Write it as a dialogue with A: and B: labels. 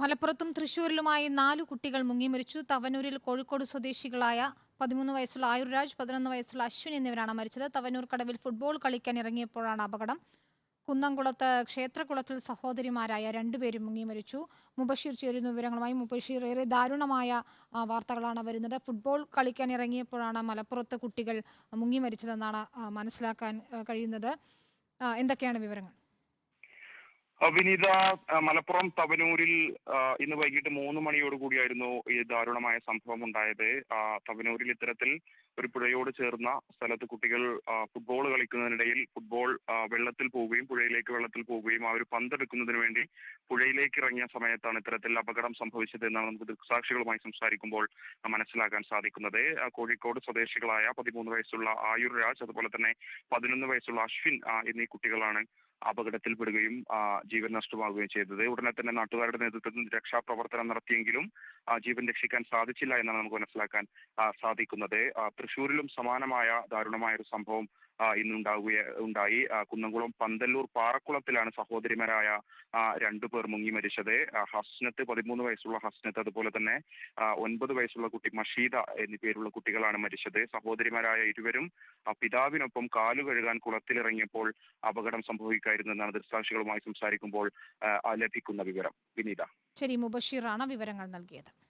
A: മലപ്പുറത്തും തൃശൂരിലുമായി നാലു കുട്ടികൾ മുങ്ങിമരിച്ചു തവനൂരിൽ കോഴിക്കോട് സ്വദേശികളായ പതിമൂന്ന് വയസ്സുള്ള ആയുർരാജ് പതിനൊന്ന് വയസ്സുള്ള അശ്വിൻ എന്നിവരാണ് മരിച്ചത്. തവനൂർ കടവിൽ ഫുട്ബോൾ കളിക്കാൻ ഇറങ്ങിയപ്പോഴാണ് അപകടം. കുന്നംകുളത്ത് ക്ഷേത്രകുളത്തിൽ സഹോദരിമാരായ രണ്ടുപേരും മുങ്ങിമരിച്ചു മുബഷീർ ചേരുന്ന വിവരങ്ങളുമായി മുബഷീർ. ഏറെ ദാരുണമായ വാർത്തകളാണ് വരുന്നത്. ഫുട്ബോൾ കളിക്കാൻ ഇറങ്ങിയപ്പോഴാണ് മലപ്പുറത്ത് കുട്ടികൾ മുങ്ങിമരിച്ചതെന്നാണ് മനസ്സിലാക്കാൻ കഴിയുന്നത്. എന്തൊക്കെയാണ് വിവരങ്ങൾ?
B: വിനീത മലപ്പുറം തവനൂരിൽ ഇന്ന് വൈകിട്ട് മൂന്ന് മണിയോട് കൂടിയായിരുന്നു ഈ ദാരുണമായ സംഭവം ഉണ്ടായത്. തവനൂരിൽ ഇത്തരത്തിൽ ഒരു പുഴയോട് ചേർന്ന സ്ഥലത്ത് കുട്ടികൾ ഫുട്ബോൾ കളിക്കുന്നതിനിടയിൽ ഫുട്ബോൾ വെള്ളത്തിൽ പോവുകയും പുഴയിലേക്ക് വെള്ളത്തിൽ പോവുകയും ആ ഒരു പന്തെടുക്കുന്നതിന് വേണ്ടി പുഴയിലേക്ക് ഇറങ്ങിയ സമയത്താണ് ഇത്തരത്തിൽ അപകടം സംഭവിച്ചത് എന്നാണ് നമുക്ക് ദൃക്സാക്ഷികളുമായി സംസാരിക്കുമ്പോൾ മനസ്സിലാക്കാൻ സാധിക്കുന്നത്. കോഴിക്കോട് സ്വദേശികളായ പതിമൂന്ന് വയസ്സുള്ള ആയുർ രാജ് അതുപോലെ തന്നെ പതിനൊന്ന് വയസ്സുള്ള അശ്വിൻ എന്നീ കുട്ടികളാണ് അപകടത്തിൽപ്പെടുകയും ജീവൻ നഷ്ടമാവുകയും ചെയ്തത്. ഉടനെ തന്നെ നാട്ടുകാരുടെ നേതൃത്വത്തിൽ രക്ഷാപ്രവർത്തനം നടത്തിയെങ്കിലും ജീവൻ രക്ഷിക്കാൻ സാധിച്ചില്ല എന്നാണ് നമുക്ക് മനസ്സിലാക്കാൻ സാധിക്കുന്നത്. തൃശ്ശൂരിലും സമാനമായ ദാരുണമായ ഒരു സംഭവം ഇന്നുണ്ടാവുക ഉണ്ടായി. കുന്നംകുളം പന്തല്ലൂർ പാറക്കുളത്തിലാണ് സഹോദരിമാരായ രണ്ടു പേർ മുങ്ങി മരിച്ചത്. ഹസ്നത്ത് പതിമൂന്ന് വയസ്സുള്ള ഹസ്നത്ത് അതുപോലെ തന്നെ ഒൻപത് വയസ്സുള്ള കുട്ടി മഷീദ എന്നീ പേരുള്ള കുട്ടികളാണ് മരിച്ചത്. സഹോദരിമാരായ ഇരുവരും പിതാവിനൊപ്പം കാലു കഴുകാൻ കുളത്തിലിറങ്ങിയപ്പോൾ അപകടം സംഭവിക്കായിരുന്നു എന്നാണ് ദൃക്സാക്ഷികളുമായി സംസാരിക്കുമ്പോൾ ലഭിക്കുന്ന വിവരം. വിനീത.
A: ശരി മുബഷീറാണ് വിവരങ്ങൾ നൽകിയത്.